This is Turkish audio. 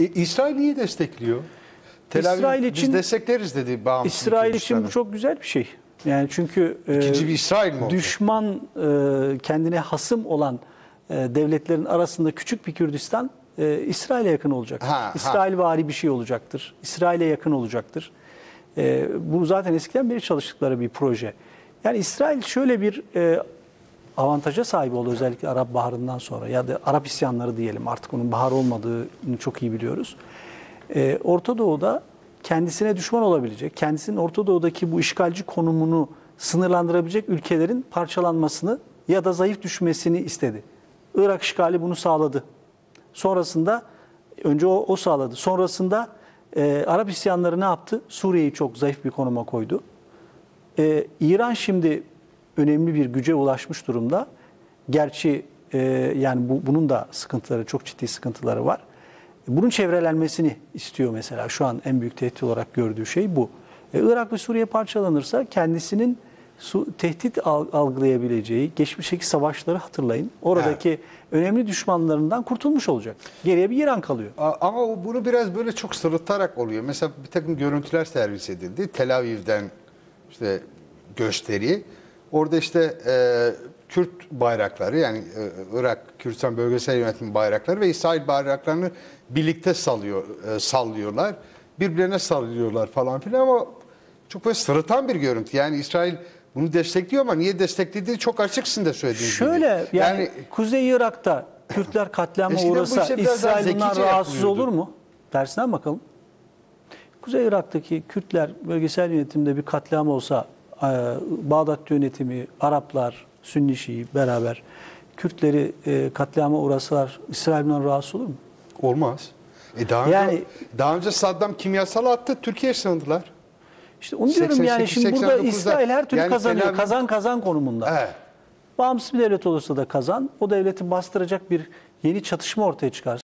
E, İsrail iyi destekliyor. Tel İsrail biz için- destekleriz dedi bağımsız İsrail için bu çok güzel bir şey. Yani çünkü e, İkinci bir İsrail mi düşman e, kendine hasım olan e, devletlerin arasında küçük bir Kürdistan e, İsrail'e yakın olacak. Ha, ha. İsrail vari bir şey olacaktır. İsrail'e yakın olacaktır. E, bu zaten eskiden beri çalıştıkları bir proje. Yani İsrail şöyle bir e, avantaja sahip oldu özellikle Arap Baharı'ndan sonra ya da Arap isyanları diyelim artık onun bahar olmadığını çok iyi biliyoruz. Ee, Orta Doğu'da kendisine düşman olabilecek, kendisinin Orta Doğu'daki bu işgalci konumunu sınırlandırabilecek ülkelerin parçalanmasını ya da zayıf düşmesini istedi. Irak işgali bunu sağladı. Sonrasında önce o, o sağladı. Sonrasında e, Arap isyanları ne yaptı? Suriye'yi çok zayıf bir konuma koydu. Ee, İran şimdi önemli bir güce ulaşmış durumda. Gerçi e, yani bu, bunun da sıkıntıları, çok ciddi sıkıntıları var. Bunun çevrelenmesini istiyor mesela. Şu an en büyük tehdit olarak gördüğü şey bu. E, Irak ve Suriye parçalanırsa kendisinin su, tehdit al- algılayabileceği geçmişteki savaşları hatırlayın. Oradaki önemli düşmanlarından kurtulmuş olacak. Geriye bir İran kalıyor. Ama bunu biraz böyle çok sırıtarak oluyor. Mesela bir takım görüntüler servis edildi. Tel Aviv'den işte gösteri. Orada işte e, Kürt bayrakları yani e, Irak Kürdistan Bölgesel Yönetimi bayrakları ve İsrail bayraklarını birlikte sallıyor, e, sallıyorlar. Birbirlerine sallıyorlar falan filan ama çok böyle sırıtan bir görüntü. Yani İsrail bunu destekliyor ama niye desteklediği çok açıksın da söylediğin gibi. Şöyle yani, Kuzey Irak'ta Kürtler katliama uğrasa İsrail bundan rahatsız olur mu? Dersinden bakalım. Kuzey Irak'taki Kürtler bölgesel yönetimde bir katliam olsa Bağdat yönetimi, Araplar, Sünni Şii beraber Kürtleri e, katliama uğrasalar İsrail bundan rahatsız olur mu? Olmaz. E daha önce, Yani- daha önce Saddam kimyasal attı, Türkiye'ye sığındılar. İşte onu diyorum yani 88, şimdi burada 89'da İsrail her türlü yani kazanıyor. Aviv- Kazan kazan konumunda. Evet. Bağımsız bir devlet olursa da kazan, o devleti bastıracak bir yeni çatışma ortaya çıkarsa